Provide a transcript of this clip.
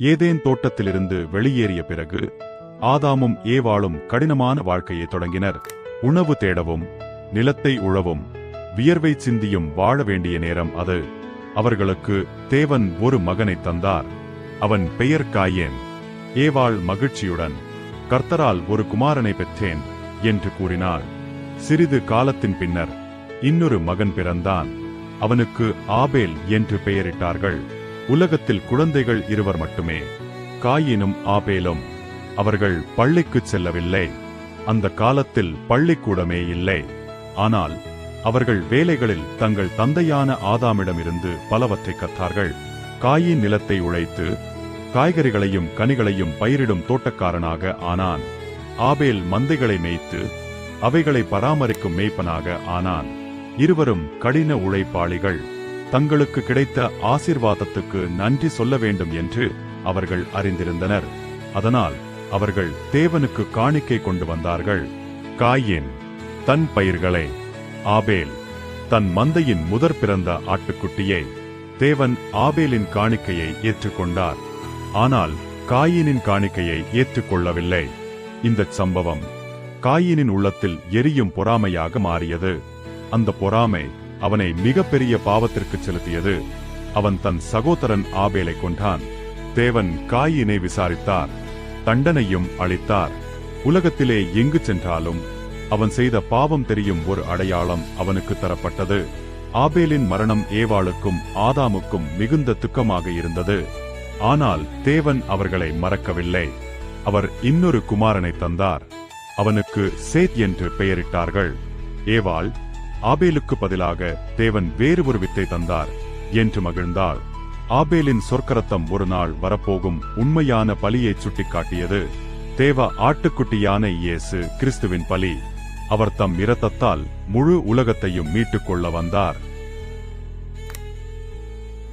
Eden தோட்டத்திலிருந்து வெளியேறிய பிறகு ஆதாமும் ஏவாளும் கடினமான வாழ்க்கையை தொடங்கினர். உணவு தேடவும் நிலத்தை உழவும் வியர்வை சிந்தியும் வாழ வேண்டிய நேரம் அது. அவர்களுக்கு தேவன் ஒரு மகனை தந்தார். அவன் பெயர் காயேன். ஏவாள் மகிழ்ச்சியுடன் கர்த்தரால் ஒரு குமாரனை பெற்றேன் என்று கூறினாள். சிறிது காலத்தின் பின்னர் இன்னொரு மகன் பிறந்தான். அவனுக்கு ஆபேல் என்று பெயரிட்டார்கள். உலகத்தில் குழந்தைகள் இருவர் மட்டுமே. காயினும் ஆபேலும் அவர்கள் பள்ளிக்குச் செல்லவில்லை. அந்த காலத்தில் பள்ளிக்கூடமே இல்லை. ஆனால் அவர்கள் வேலைகளில் தங்கள் தந்தையான ஆதாமிடமிருந்து பலவற்றை கத்தார்கள் காயின் நிலத்தை உழைத்து காய்கறிகளையும் கனிகளையும் பயிரிடும் தோட்டக்காரனாக ஆனான். ஆபேல் மந்தைகளை மேய்த்து அவைகளை பராமரிக்கும் மேய்ப்பனாக ஆனான். இருவரும் கடின உழைப்பாளிகள். தங்களுக்கு கிடைத்த ஆசிர்வாதத்துக்கு நன்றி சொல்ல வேண்டும் என்று அவர்கள் அறிந்திருந்தனர். அதனால் அவர்கள் தேவனுக்கு காணிக்கை கொண்டு வந்தார்கள். காயின் தன் பயிர்களை ஆபேல் தன் மந்தையின் முதற் பிறந்த ஆட்டுக்குட்டியை தேவன் ஆபேலின் காணிக்கையை ஏற்றுக்கொண்டார். ஆனால் காயினின் காணிக்கையை ஏற்றுக்கொள்ளவில்லை. இந்தச் சம்பவம் காயினின் உள்ளத்தில் எரியும் பொறாமையாக மாறியது. அந்த பொறாமை அவனை மிகப்பெரிய பாவத்திற்கு செலுத்தியது. அவன் தன் சகோதரன் ஆபேலை கொண்டான் தேவன் காயினை விசாரித்தார். தண்டனையும் அளித்தார். உலகத்திலே எங்கு சென்றாலும் அவன் செய்த பாவம் தெரியும் ஒரு அடையாளம் அவனுக்கு தரப்பட்டது. ஆபேலின் மரணம் ஏவாளுக்கும் ஆதாமுக்கும் மிகுந்த துக்கமாக இருந்தது. ஆனால் தேவன் அவர்களை மறக்கவில்லை. அவர் இன்னொரு குமாரனை தந்தார். அவனுக்கு சேத் என்று பெயரிட்டார்கள். ஏவாள் ஆபேலுக்கு பதிலாக தேவன் வேறு ஒரு வித்தை தந்தார் என்று மகிழ்ந்தாள். ஆபேலின் சொற்கரத்தம் ஒரு நாள் வரப்போகும் உண்மையான பலியை சுட்டிக்காட்டியது. தேவ ஆட்டுக்குட்டியான இயேசு கிறிஸ்துவின் பலி. அவர் தம் இரத்தத்தால் முழு உலகத்தையும் மீட்டுக் கொள்ள வந்தார்.